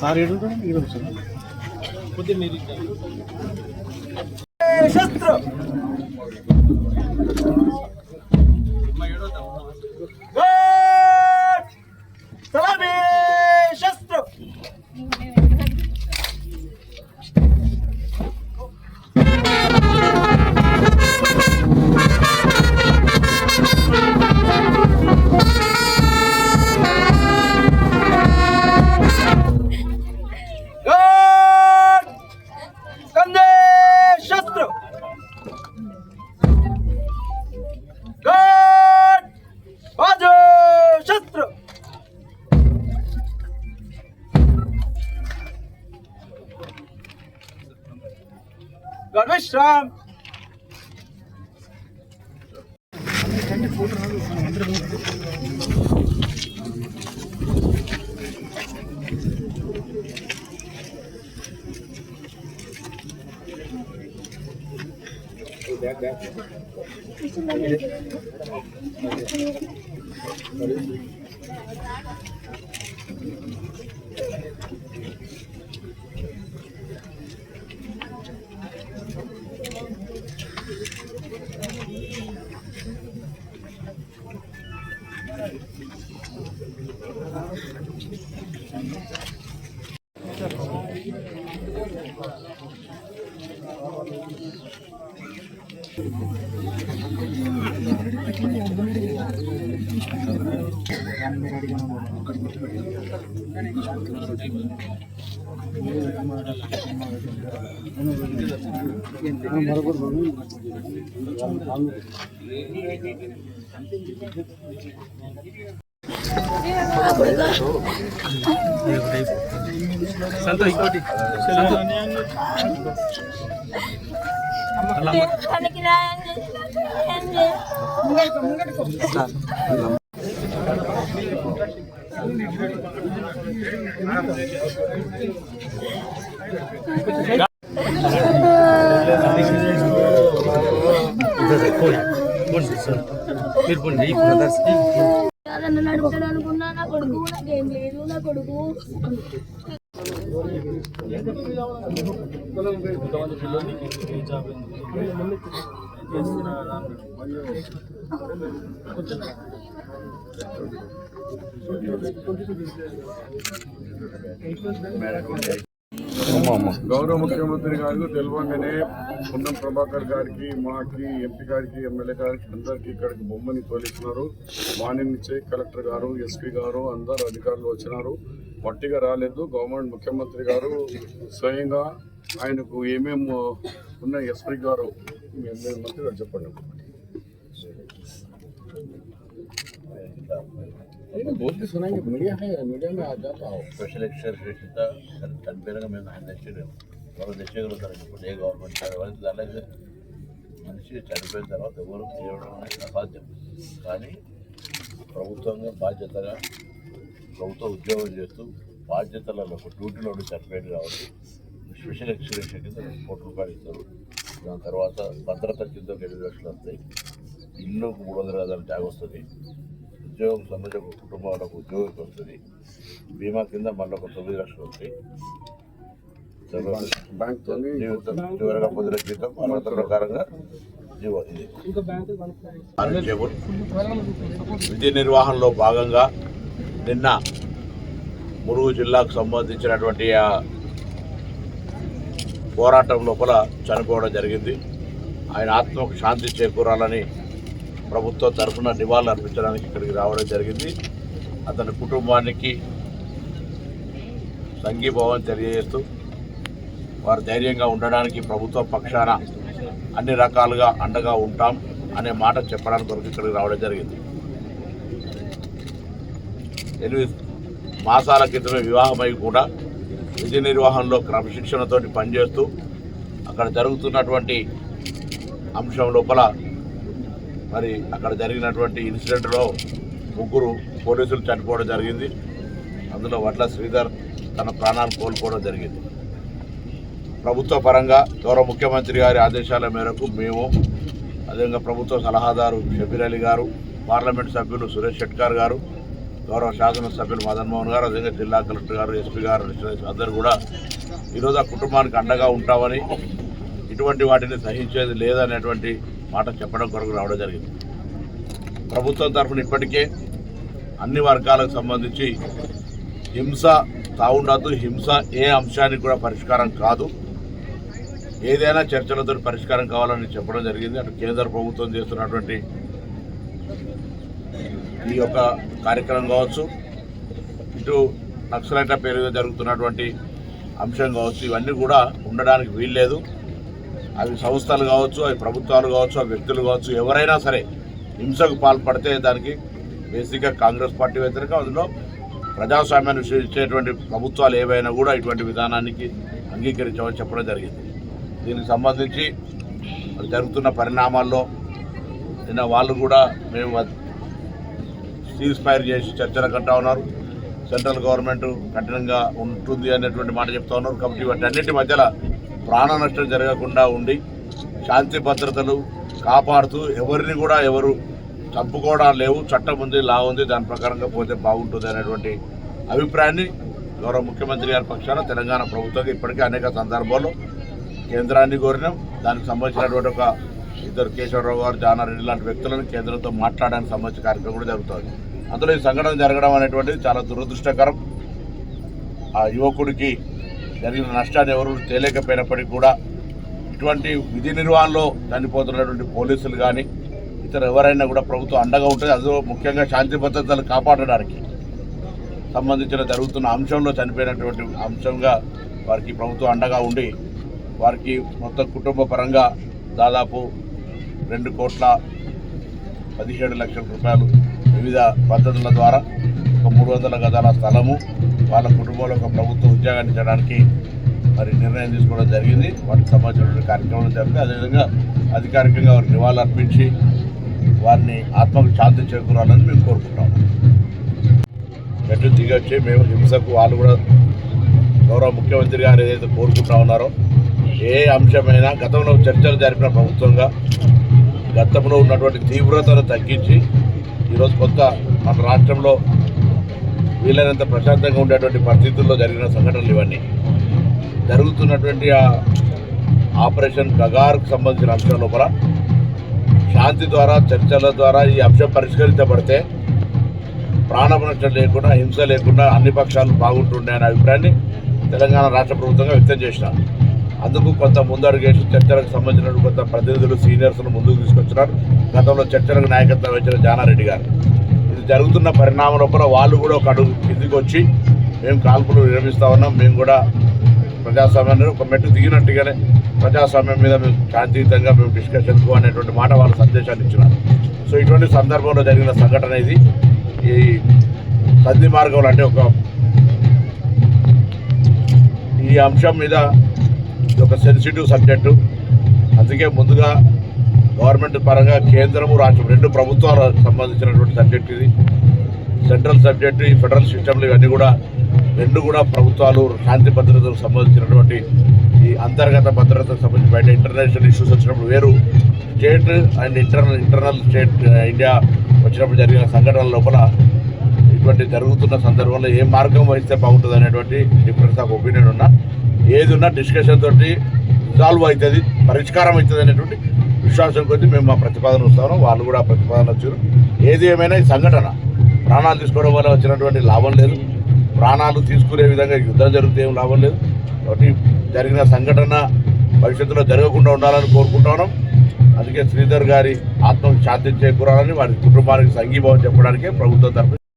Sir ఏడు శస్త్ర గడ్ విశ్రామ్ తనకి న్యాయం చేసి మీరు పోండి ఈ అనుకున్నా నా కొడుకు నాకేం లేదు నా కొడుకు కొంచెం గౌరవ ముఖ్యమంత్రి గారు తెలియగానే పున్నం ప్రభాకర్ గారికి మాకి ఎంపీ గారికి ఎమ్మెల్యే గారికి అందరికి ఇక్కడికి బొమ్మని తోలిస్తున్నారు. మార్నింగ్ నుంచే కలెక్టర్ గారు ఎస్పీ గారు అందరు అధికారులు వచ్చినారు. మట్టిగా రాలేదు. గవర్నమెంట్ ముఖ్యమంత్రి గారు స్వయంగా ఆయనకు ఏమేమి ఉన్న ఎస్పీ గారు మంత్రి గారు చెప్పండి. बहुत भी सुनाएंगे मीडिया है मीडिया में आ जाता हो స్పెషల్ ఎక్స్టర్షన్ చనిపోయినాక మేము ఆయన తెచ్చాము ఎవరు తెచ్చేయగలుగుతారు ఇప్పుడు ఏ గవర్నమెంట్ ఎవరైతే అలాగే మనిషి చనిపోయిన తర్వాత ఎవరు చేయడం అనేది అసాధ్యం కానీ ప్రభుత్వంగా బాధ్యతగా ప్రభుత్వ ఉద్యోగం చేస్తూ బాధ్యతలలో డ్యూటీలో ఉండి చనిపోయాడు కాబట్టి స్పెషల్ ఎక్స్టర్షన్ కింద రెండు కోట్ల రూపాయలు ఇస్తారు దాని తర్వాత భద్రత కింద ఒక ఎనిమిది లక్షలు వస్తాయి ఇల్లు మూడు వందల గదాలు ట్యాగ్ వస్తుంది ఉద్యోగం సంబంధించిన కుటుంబం వాళ్ళకు ఉద్యోగం వస్తుంది బీమా కింద మళ్ళీ ఒక తొమ్మిది లక్షలు వస్తాయి. జీవితం జీవితం ప్రకారంగా విధి నిర్వహణలో భాగంగా నిన్న మురుగు జిల్లాకు సంబంధించినటువంటి ఆ పోరాటం లోపల చనిపోవడం జరిగింది. ఆయన ఆత్మకు శాంతి చేకూరాలని ప్రభుత్వ తరఫున నివాళులు అర్పించడానికి ఇక్కడికి రావడం జరిగింది. అతని కుటుంబానికి సంఘీభావం తెలియజేస్తూ వారు ధైర్యంగా ఉండడానికి ప్రభుత్వ పక్షాన అన్ని రకాలుగా అండగా ఉంటాం అనే మాట చెప్పడానికి కొరకు ఇక్కడికి రావడం జరిగింది. ఎనిమిది మాసాల క్రితమే వివాహమై కూడా విధి నిర్వహణలో క్రమశిక్షణతో పనిచేస్తూ అక్కడ జరుగుతున్నటువంటి అంశం లోపల మరి అక్కడ జరిగినటువంటి ఇన్సిడెంట్లో ముగ్గురు పోలీసులు చనిపోవడం జరిగింది. అందులో వడ్ల శ్రీధర్ తన ప్రాణాలు కోల్పోవడం జరిగింది. ప్రభుత్వ పరంగా గౌరవ ముఖ్యమంత్రి గారి ఆదేశాల మేరకు మేము అదేవిధంగా ప్రభుత్వ సలహాదారు షబీర్ అలీ గారు పార్లమెంట్ సభ్యులు సురేష్ షెట్కార్ గారు గౌరవ శాసనసభ్యులు మదన్ మోహన్ గారు అదేవిధంగా జిల్లా కలెక్టర్ గారు ఎస్పీ గారు అందరూ కూడా ఈరోజు ఆ కుటుంబానికి అండగా ఉంటామని ఇటువంటి వాటిని సహించేది లేదనేటువంటి మాట చెప్పడం కొరకు రావడం జరిగింది. ప్రభుత్వం తరఫున ఇప్పటికే అన్ని వర్గాలకు సంబంధించి హింస తావుండదు హింస ఏ అంశానికి కూడా పరిష్కారం కాదు. ఏదైనా చర్చలతో పరిష్కారం కావాలని చెప్పడం జరిగింది. అటు కేంద్ర ప్రభుత్వం చేస్తున్నటువంటి ఈ యొక్క కార్యక్రమం కావచ్చు ఇటు నక్సలైట్ల పేరుగా జరుగుతున్నటువంటి అంశం కావచ్చు ఇవన్నీ కూడా ఉండడానికి వీల్లేదు. అవి సంస్థలు కావచ్చు అవి ప్రభుత్వాలు కావచ్చు అవి వ్యక్తులు కావచ్చు ఎవరైనా సరే హింసకు పాల్పడితే దానికి బేసిక్గా కాంగ్రెస్ పార్టీ వ్యతిరేక. అందులో ప్రజాస్వామ్యాన్ని విశ్వసించేటువంటి ప్రభుత్వాలు ఏవైనా కూడా ఇటువంటి విధానానికి అంగీకరించమని చెప్పడం జరిగింది. దీనికి సంబంధించి జరుగుతున్న పరిణామాల్లో నిన్న వాళ్ళు కూడా మేము సీజ్ ఫైర్ చేసి చర్చలు కంటా ఉన్నారు. సెంట్రల్ గవర్నమెంట్ కఠినంగా ఉంటుంది అనేటువంటి మాట చెప్తా ఉన్నారు. కాబట్టి వాటన్నిటి మధ్యలో ప్రాణ నష్టం జరగకుండా ఉండి శాంతి భద్రతలు కాపాడుతూ ఎవరిని కూడా ఎవరు చంపుకోవడం లేవు చట్టం ఉంది లా ఉంది దాని ప్రకారంగా పోతే బాగుంటుంది అనేటువంటి అభిప్రాయాన్ని గౌరవ ముఖ్యమంత్రి గారి పక్షాన తెలంగాణ ప్రభుత్వం ఇప్పటికే అనేక సందర్భాల్లో కేంద్రాన్ని కోరినాం. దానికి సంబంధించినటువంటి ఒక ఇద్దరు కేశవరావు గారు జానారెడ్డి లాంటి వ్యక్తులను కేంద్రంతో మాట్లాడడానికి సంబంధించిన కార్యక్రమం కూడా జరుగుతుంది. అందులో ఈ సంఘటన జరగడం అనేటువంటిది చాలా దురదృష్టకరం. ఆ యువకుడికి జరిగిన నష్టాన్ని ఎవరు తేలేకపోయినప్పటికీ కూడా ఇటువంటి విధి నిర్వహణలో చనిపోతున్నటువంటి పోలీసులు కానీ ఇతర ఎవరైనా కూడా ప్రభుత్వం అండగా ఉంటుంది అందులో ముఖ్యంగా శాంతి భద్రతలు కాపాడడానికి సంబంధించిన జరుగుతున్న అంశంలో చనిపోయినటువంటి అంశంగా వారికి ప్రభుత్వం అండగా ఉండి వారికి మొత్తం కుటుంబ పరంగా దాదాపు రెండు కోట్ల పదిహేడు లక్షల రూపాయలు వివిధ పద్ధతుల ద్వారా ఒక మూడు వందల గదాల స్థలము వాళ్ళ కుటుంబంలో ఒక ప్రభుత్వ ఉద్యోగాన్ని ఇచ్చడానికి మరి నిర్ణయం తీసుకోవడం జరిగింది. వారికి సంబంధించిన కార్యక్రమం జరిగింది అదేవిధంగా అధికారికంగా వారికి నివాళులు అర్పించి వారిని ఆత్మకు శాంతి చేకూరాలని మేము కోరుకుంటాం. ఎటు దిగొచ్చి మేము హింసకు వాళ్ళు కూడా గౌరవ ముఖ్యమంత్రి గారు ఏదైతే కోరుకుంటా ఉన్నారో ఏ అంశమైనా గతంలో చర్చలు జరిపిన ప్రభుత్వంగా గతంలో ఉన్నటువంటి తీవ్రతను తగ్గించి ఈరోజు కొత్త మన రాష్ట్రంలో వీలైనంత ప్రశాంతంగా ఉండేటువంటి పరిస్థితుల్లో జరిగిన సంఘటనలు ఇవన్నీ. జరుగుతున్నటువంటి ఆ ఆపరేషన్ కగార్కు సంబంధించిన అంశం లోపల శాంతి ద్వారా చర్చల ద్వారా ఈ అంశం పరిష్కరించబడితే ప్రాణపు నష్టం లేకుండా హింస లేకుండా అన్ని పక్షాలు బాగుంటుండే అనే అభిప్రాయాన్ని తెలంగాణ రాష్ట్ర ప్రభుత్వంగా వ్యక్తం చేసిన అందుకు కొంత ముందడుగేసి చర్చలకు సంబంధించిన కొంత ప్రతినిధులు సీనియర్స్ను ముందుకు తీసుకొచ్చినారు. గతంలో చర్చలకు నాయకత్వం వహించిన జానారెడ్డి గారు. జరుగుతున్న పరిణామం లోపల వాళ్ళు కూడా ఒక అడుగు కిందికి వచ్చి మేము కాల్పులు విరమిస్తా ఉన్నాం. మేము కూడా ప్రజాస్వామ్యాన్ని ఒక మెట్టు దిగినట్టుగానే ప్రజాస్వామ్యం మీద మేము శాంతియుతంగా మేము డిస్కషన్కు అనేటువంటి మాట వాళ్ళ సందేశాన్ని ఇచ్చినారు. సో ఇటువంటి సందర్భంలో జరిగిన సంఘటన ఇది. ఈ సంధి మార్గంలో అంటే ఒక ఈ అంశం మీద ఇది ఒక సెన్సిటివ్ సబ్జెక్టు అందుకే ముందుగా గవర్నమెంట్ పరంగా కేంద్రము రాష్ట్రం రెండు ప్రభుత్వాలకు సంబంధించినటువంటి సబ్జెక్ట్ ఇది. సెంట్రల్ సబ్జెక్టు ఈ ఫెడరల్ సిస్టమ్లు ఇవన్నీ కూడా రెండు కూడా ప్రభుత్వాలు శాంతి భద్రతకు సంబంధించినటువంటి ఈ అంతర్గత భద్రతకు సంబంధించి బయట ఇంటర్నేషనల్ ఇష్యూస్ వచ్చినప్పుడు వేరు. State and internal internal state India వచ్చినప్పుడు జరిగిన సంఘటనల లోపల ఇటువంటి జరుగుతున్న సందర్భంలో ఏ మార్గం వహిస్తే బాగుంటుంది అనేటువంటి డిఫరెన్స్ ఆఫ్ ఒపీనియన్ ఉన్నా. ఏది ఉన్నా డిస్కషన్ తోటి సాల్వ్ అవుతుంది పరిష్కారం అవుతుంది అనేటువంటి విశ్వాసం కొద్దీ మేము మా ప్రతిపాదన వస్తాము వాళ్ళు కూడా ప్రతిపాదన వచ్చారు. ఏది ఏమైనా ఈ సంఘటన ప్రాణాలు తీసుకోవడం వల్ల వచ్చినటువంటి లాభం లేదు. ప్రాణాలు తీసుకునే విధంగా యుద్ధం జరిగితే ఏం లాభం లేదు. కాబట్టి జరిగిన సంఘటన భవిష్యత్తులో జరగకుండా ఉండాలని కోరుకుంటున్నాం అందుకే శ్రీధర్ గారి ఆత్మకు శాంతి చేకూరాలని వారి కుటుంబానికి సంఘీభావం చెప్పడానికే ప్రభుత్వం తరఫున